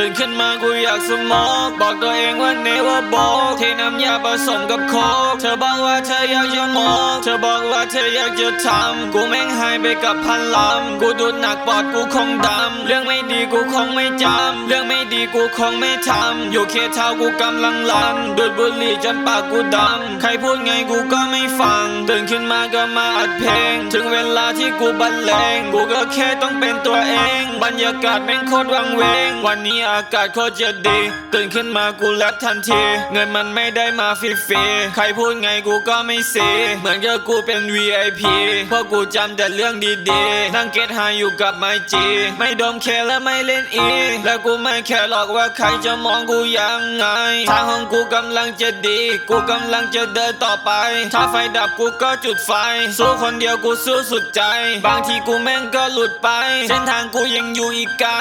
ตื่นขึ้นมากูอยากสมองบอกตัวเองว่นี้ว่าบอที่น้ำยาผสมกับโคกเธอบอกว่าเธออยากจะมองเธอบอกว่าเธออยากจะทำกูแม่งหายไปกับพันลำกูดูดหนักปอดกูคงดำเรื่องไม่ดีกูคงไม่จำเรื่องไม่ดีกูคงไม่ทำอยู่เคเท้ากูกำลังลันดูดบุหรี่จนปากกูดำใครพูดไงกูก็ไม่ฟัง ตื่นขึ้นมาก็มาอัดเพลง ถึงเวลาที่กูบรรเลง กูก็แค่ต้องเป็นตัวเอง บรรยากาศแม่งโคตรวังเวง วันนี้อากาศโคตรจะดี ตื่นขึ้นมากูแลบทันที เงินมันไม่ได้มาฟรีๆ ใครพูดไงกูก็ไม่เสียเหมือนกับกูเป็น VIP เพราะกูจำแต่เรื่องดีๆ นั่งเก็ตหาอยู่กับไมจี ไม่ดมเคและไม่เล่นอี แล้วกูไม่แค่หรอกว่าใครจะมองกูยังไง ทางของกูกำลังจะดี กูกำลังจะเดินต่อไป ถ้าไฟดับกูก็จุดไฟ สู้คนเดียวกูสู้สุดใจ บางทีกูแม่งก็หลุดไป เส้นทางกูยังอยู่อีกไกล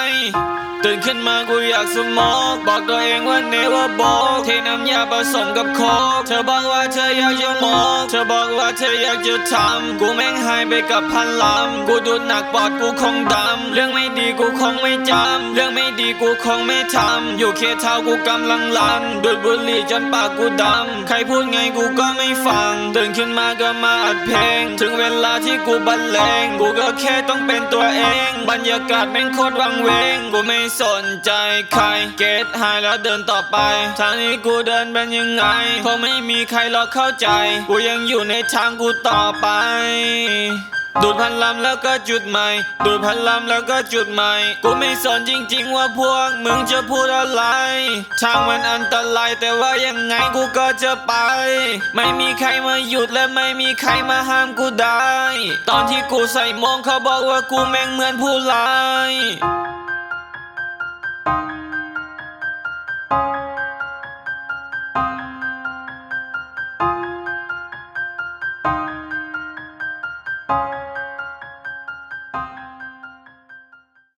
ตื่นขึ้นมากูอยากสโมกบอกตัวเองว่าเนว่าบอกเทน้ำยาผสมกับโคกเธอบอกว่าเธออยากจะโมกเธอบอกว่าเธออยากจะทำกูแม่งหายไปกับพันลำกูดูดหนักปอดกูคงดำเรื่องไม่ดีกูคงไม่จำเรื่องไม่ดีกูคงไม่ทำอยู่เคเท้ากูกำลังลันดูดบุหรี่จนปากกูดำใครพูดไงกูก็ไม่ฟังตื่นขึ้นมาก็มาอัดเพลง ถึงเวลาที่กูบรรเลงกูก็แค่ต้องเป็นตัวเอง บรรยากาศแม่งโคตรวังเวงกูไม่สนใจใคร เกตหายแล้วเดินต่อไป ทางนี้กูเดินเป็นยังไง คงไม่มีใครรอเข้าใจ กูยังอยู่ในทางกูต่อไป ดูดพันลำแล้วก็จุดใหม่ ดูดพันลำแล้วก็จุดใหม่ กูไม่สนจริงๆว่าพวกมึงจะพูดอะไร ทางมันอันตรายแต่ว่ายังไงกูก็จะไป ไม่มีใครมาหยุดและไม่มีใครมาห้ามกูได้ ตอนที่กูใส่มงเขาบอกว่ากูแม่งเหมือนผู้ร้าย